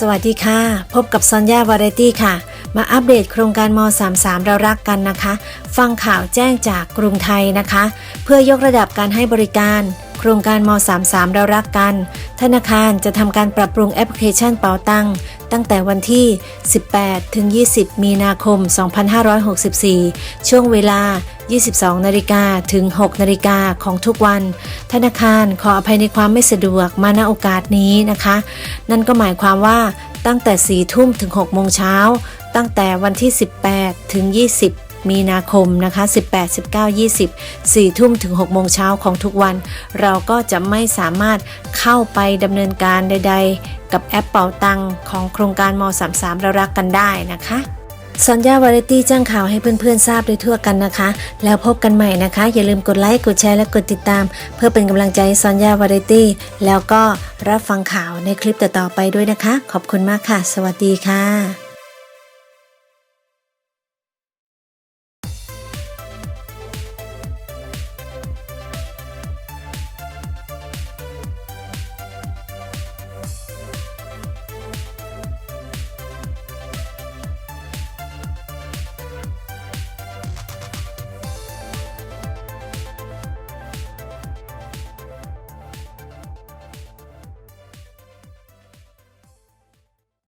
สวัสดีค่ะ พบกับซอนยาวาไรตี้ค่ะ มาอัปเดตโครงการม 33 เรารักกันนะคะ ฟังข่าวแจ้งจากกรุงไทยนะคะ เพื่อยกระดับการให้บริการ โครงการม 33 เรารักกัน ธนาคารจะทำการปรับปรุงแอปพลิเคชันเป๋าตังตั้งแต่วันที่ 18 ถึง 20 มีนาคม 2564 ช่วงเวลา 22นาฬิกาถึง 6นาฬิกาของทุกวัน ธนาคารขออภัยในความไม่สะดวกมาณโอกาสนี้นะคะ นั่นก็หมายความว่าตั้งแต่ 4 ทุ่มถึง 6 โมงเช้า ตั้งแต่วันที่ 18 ถึง 20มีนาคมนะคะ 18 19 20 4 ทุ่มถึง 6 โมงเช้าของทุกวัน เราก็จะไม่สามารถเข้าไปดำเนินการใด ๆ กับแอปเป๋าตังของโครงการม 33 เรารักกันได้นะคะ สัญญาวาไรตี้แจ้งข่าวให้เพื่อนๆทราบโดยทั่วกันนะคะ แล้วพบกันใหม่นะคะ อย่าลืมกดไลค์กดแชร์และกดติดตาม เพื่อเป็นกำลังใจให้ซอนยาวาไรตี้แล้วก็รับฟังข่าวในคลิปต่อๆไปด้วยนะคะ ขอบคุณมากค่ะ สวัสดีค่ะ